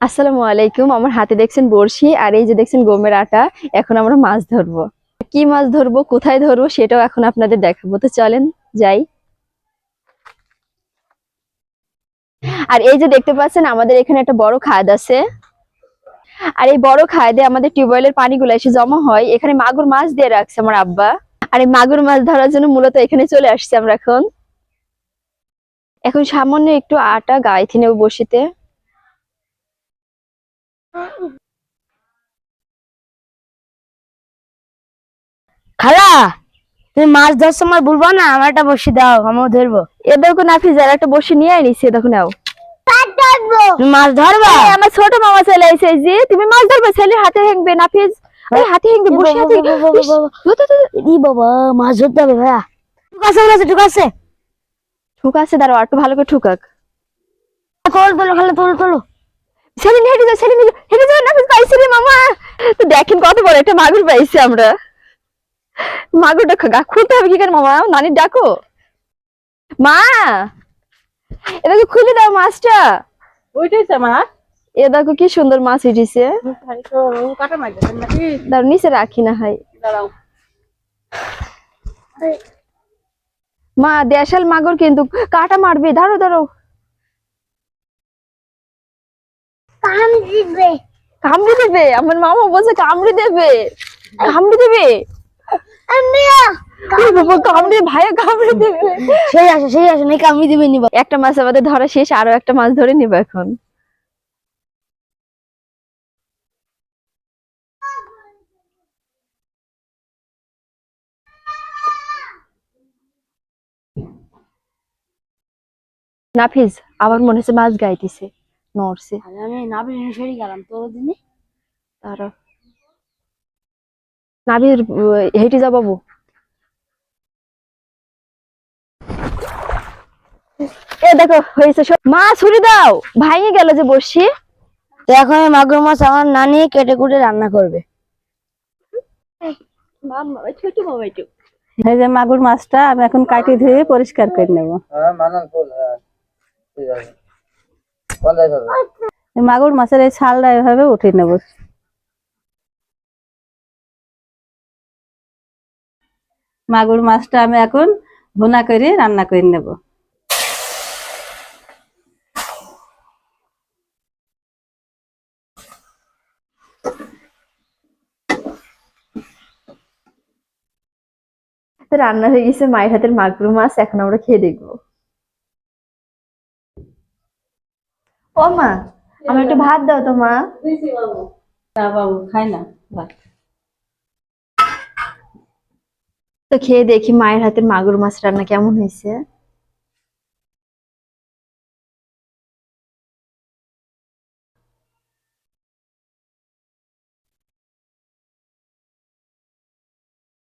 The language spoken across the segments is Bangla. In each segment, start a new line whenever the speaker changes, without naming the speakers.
আসসালামু আলাইকুম। আমার হাতে দেখছেন বড়শি আর এই যে দেখছেন গমের আটা। এখন আমরা মাছ ধরবো। কি মাছ ধরবো, কোথায় ধরবো সেটাও এখন আপনাদের দেখাবো। তো চলেন যাই। আর এই যে দেখতে পাচ্ছেন, আমাদের এখানে একটা বড় খাদ আছে। আর এই বড় খাদে আমাদের টিউবওয়েলের পানিগুলো এসে জমা হয়। এখানে মাগুর মাছ দিয়ে রাখছে আমার আব্বা। আর এই মাগুর মাছ ধরার জন্য মূলত এখানে চলে আসছে আমরা এখন। এখন সামান্য একটু আটা গাইতে নেব বসিতে।
খালা তুমি মাছ ধরার সময় বলব না আমার একটা বসি দাও আমিও ধরবো।
এ দেখো নাফিস আর একটা বসে নিয়ে আইনিছি এ দেখো নাও।
তুমি মাছ ধরবা?
আমার ছোট মামা চলে এসে যে তুমি মাছ ধরবে ছেলে হাতে নাফিস ওই হাতে হেংবে বসে হাতে।
ই বাবা মাছ ধরতে হবে ভাইয়া। ঠিক আছে ঠিক আছে ঠিক আছে।
ঠুক আছে দাঁড়াও আর একটু ভালো করে ঠুকাক।
তোল তোলো খালা তোল তোলো।
ছেলে হেঁটে হেঁটে নাফিস পাইছি রে মামা। তো দেখেন কত বড় একটা মাগুর পাইছি আমরা। মাগুরটা খুলতে হবে কি করে মামা? নানির ডাকো। মা এটা তো খুলে দাও মাছটা।
ওইটাইছে আমার
এ দেখো কি সুন্দর মাছ উঠেছে। দাঁড়াও নিচে রাখি না হয়। মা দেশাল মাগুর কিন্তু কাটা মারবে। ধরো ধরো
কাম দিবে।
কামড়ে দেবে? আমার মামা বলছে কামড়ে দেবে। কামড়ে দেবে? কামড়ে কামড়ে একটা মাছ আমাদের ধরা শেষ আরও একটা মাছ ধরে নিব এখন। নাফিজ আবার মনে হচ্ছে মাছ গাইতেছে। নড়ছে।
আমি নাবি সরি গেলাম তোর দিনে
তারা নাবির হেঁটে যা বাবু। এ দেখো হয়েছে মা ছুরি দাও। ভাইয়ে গেল যে বসি
তো এখন এই মাগুর মাছ আমার নানি কেটে কুটে রান্না করবে।
এই যে মাগুর মাছটা আমি এখন কাটি ধুয়ে পরিষ্কার করে নেব। মাগুর মাছের এই ছালটা এভাবে উঠিয়ে নেব। মাগুর মাছটা আমি এখন ভুনা করে রান্না করে নেব।
রান্না হয়ে গেছে মায়ের হাতের মাগুর মাছ, এখন আমরা খেয়ে দেখব। ও মা আমার একটু ভাত দাও তো মা।
না বাবু খাই না ভাত।
তো খেয়ে দেখি মায়ের হাতের মাগুর মাছ রান্না কেমন হয়েছে।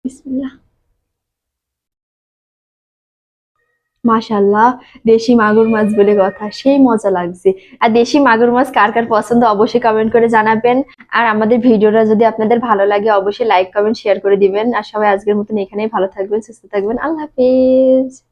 বিসমিল্লাহ। মাশাল্লাহ দেশি মাগুর মাছ বলে কথা, সেই মজা লাগছে। আর দেশি মাগুর মাছ কার কার পছন্দ অবশ্যই কমেন্ট করে জানাবেন। আর আমাদের ভিডিওটা যদি আপনাদের ভালো লাগে, অবশ্যই লাইক কমেন্ট শেয়ার করে দিবেন। আর সবাই আজকের মতন এখানেই ভালো থাকবেন, সুস্থ থাকবেন। আল্লাহ হাফিজ।